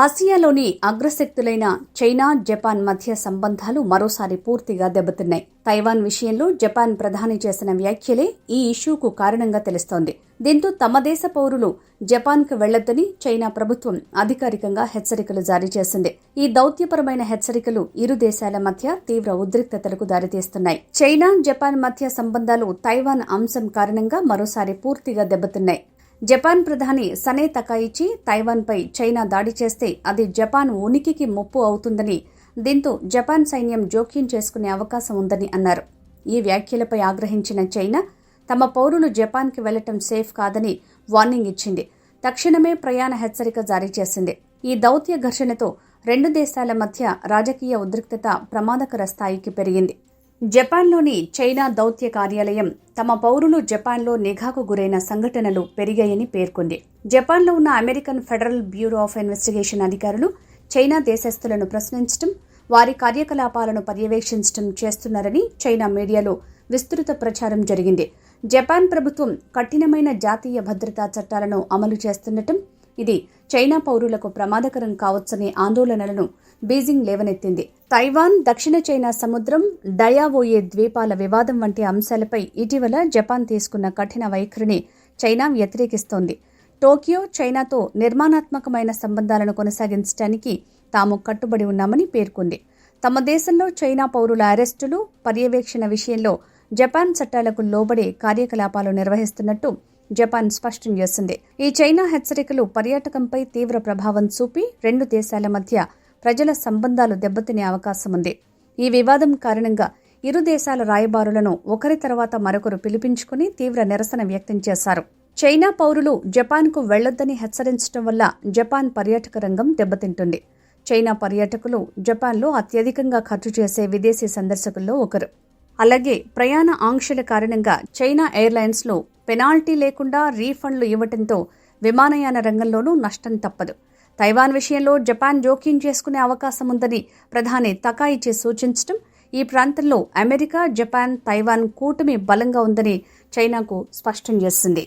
ఆసియాలోని అగ్రశక్తులైన China Japan మధ్య సంబంధాలు మరోసారి పూర్తిగా దెబ్బతిన్నాయి. తైవాన్ విషయంలో జపాన్ ప్రధాని చేసిన వ్యాఖ్యలే ఈ ఇష్యూకు కారణంగా తెలుస్తోంది. దీంతో తమ దేశ పౌరులు జపాన్కు వెళ్ళొద్దని చైనా ప్రభుత్వం అధికారికంగా హెచ్చరికలు జారీ చేసింది. ఈ దౌత్యపరమైన హెచ్చరికలు ఇరు దేశాల మధ్య తీవ్ర ఉద్రిక్తతలకు దారితీస్తున్నాయి. చైనా జపాన్ మధ్య సంబంధాలు తైవాన్ అంశం కారణంగా మరోసారి పూర్తిగా దెబ్బతిన్నాయి. జపాన్ ప్రధాని సనే తకాయిచి తైవాన్పై చైనా దాడి చేస్తే అది జపాన్ ఉనికికి ముప్పు అవుతుందని దీంతో జపాన్ సైన్యం జోక్యం చేసుకునే అవకాశం ఉందని అన్నారు. ఈ వ్యాఖ్యలపై ఆగ్రహించిన చైనా తమ పౌరులు జపాన్కి వెళ్ళటం సేఫ్ కాదని వార్నింగ్ ఇచ్చింది. తక్షణమే ప్రయాణ హెచ్చరిక జారీ చేసింది. ఈ దౌత్య ఘర్షణతో రెండు దేశాల మధ్య రాజకీయ ఉద్రిక్తత ప్రమాదకర స్థాయికి పెరిగింది. జపాన్లోని చైనా దౌత్య కార్యాలయం తమ పౌరులు జపాన్లో నిఘాకు గురైన సంఘటనలు పెరిగాయని పేర్కొంది. జపాన్లో ఉన్న American Federal Bureau of Investigation అధికారులు చైనా దేశస్థులను ప్రశ్నించడం వారి కార్యకలాపాలను పర్యవేక్షించడం చేస్తున్నారని చైనా మీడియాలో విస్తృత ప్రచారం జరిగింది. జపాన్ ప్రభుత్వం కఠినమైన జాతీయ భద్రతా చట్టాలను అమలు చేస్తుండటం ఇది చైనా పౌరులకు ప్రమాదకరం కావచ్చనే ఆందోళనలను బీజింగ్ లేవనెత్తింది. తైవాన్ దక్షిణ చైనా సముద్రం డయావోయే ద్వీపాల వివాదం వంటి అంశాలపై ఇటీవల జపాన్ తీసుకున్న కఠిన వైఖరిని చైనా వ్యతిరేకిస్తోంది. టోక్యో చైనాతో నిర్మాణాత్మకమైన సంబంధాలను కొనసాగించడానికి తాము కట్టుబడి ఉన్నామని పేర్కొంది. తమ దేశంలో చైనా పౌరుల అరెస్టులు పర్యవేక్షణ విషయంలో జపాన్ చట్టాలకు లోబడే కార్యకలాపాలు నిర్వహిస్తున్నట్టు జపాన్ స్పష్టం చేసింది. ఈ చైనా హెచ్చరికలు పర్యాటకంపై తీవ్ర ప్రభావం చూపి రెండు దేశాల మధ్య ప్రజల సంబంధాలు దెబ్బతినే అవకాశం ఉంది. ఈ వివాదం కారణంగా ఇరు దేశాల రాయబారులను ఒకరి తర్వాత మరొకరు పిలిపించుకుని తీవ్ర నిరసన వ్యక్తం చేశారు. చైనా పౌరులు జపాన్కు వెళ్ళొద్దని హెచ్చరించడం వల్ల జపాన్ పర్యాటక రంగం దెబ్బతింటుంది. చైనా పర్యాటకులు జపాన్లో అత్యధికంగా ఖర్చు చేసే విదేశీ సందర్శకుల్లో ఒకరు. అలాగే ప్రయాణ ఆంక్షల కారణంగా చైనా ఎయిర్లైన్స్లో పెనాల్టీ లేకుండా రీఫండ్లు ఇవ్వటంతో విమానయాన రంగంలోనూ నష్టం తప్పదు. తైవాన్ విషయంలో జపాన్ జోక్యం చేసుకునే అవకాశం ఉందని ప్రధాని తకాయిచే సూచించడం ఈ ప్రాంతంలో అమెరికా జపాన్ తైవాన్ కూటమి బలంగా ఉందని చైనాకు స్పష్టం చేసింది.